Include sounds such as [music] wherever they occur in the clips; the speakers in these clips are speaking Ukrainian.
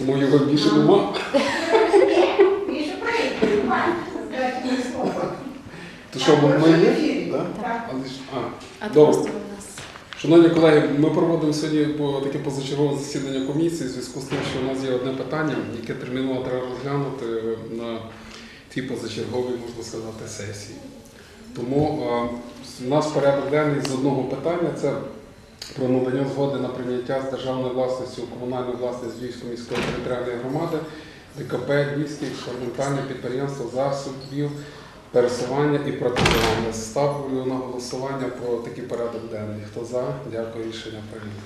Тому його більше нема. Більше прийде, немає. То що, ми є? Да? Але ж- А, Добре. просто у нас Шановні колеги, ми проводимо сьогодні таке позачергове засідання комісії в зв'язку з тим, що у нас є одне питання, яке терміново треба розглянути на цій позачерговій, можна сказати, сесії. Тому е, у нас порядок денний з одного питання це про надання згоди на прийняття з державної власності у комунальну власність Львівської міської територіальної громади ДКП Львівське експериментальне підприємство засобів пересування і протезування. Ставлю на голосування про такий порядок денний. Хто за? Дякую, рішення прийнято.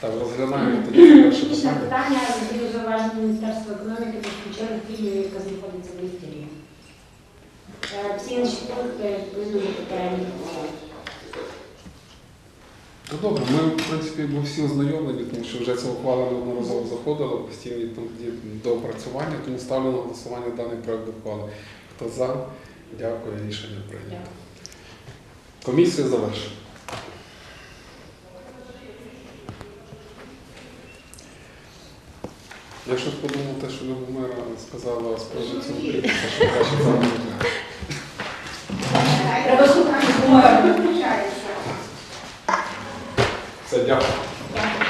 Так, розглядаємо тоді перше Технічне питання. питання згідно зауважень Міністерства економіки ми включили філію, яка знаходиться в лісті. Всі інші пункти відповідно до Ну добре, ми в принципі ми всі ознайомлені, тому що вже ця ухвала неодноразово заходила, постійні там доопрацювання, тому ставлю на голосування даний проект ухвали. Хто за? Дякую, рішення прийнято. Комісія завершена. Я щось подумав, те, що Любомира сказала з цього що краще [laughs] зараз не треба. Треба слухати Виключається. Все, дякую.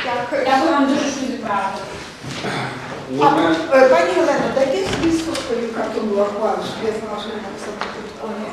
Дякую. Дякую вам дуже, що відправили. Ну, А, ми- е, Пані Олено, дайте список, була ухвала, щоб я знала, що я написала протокольні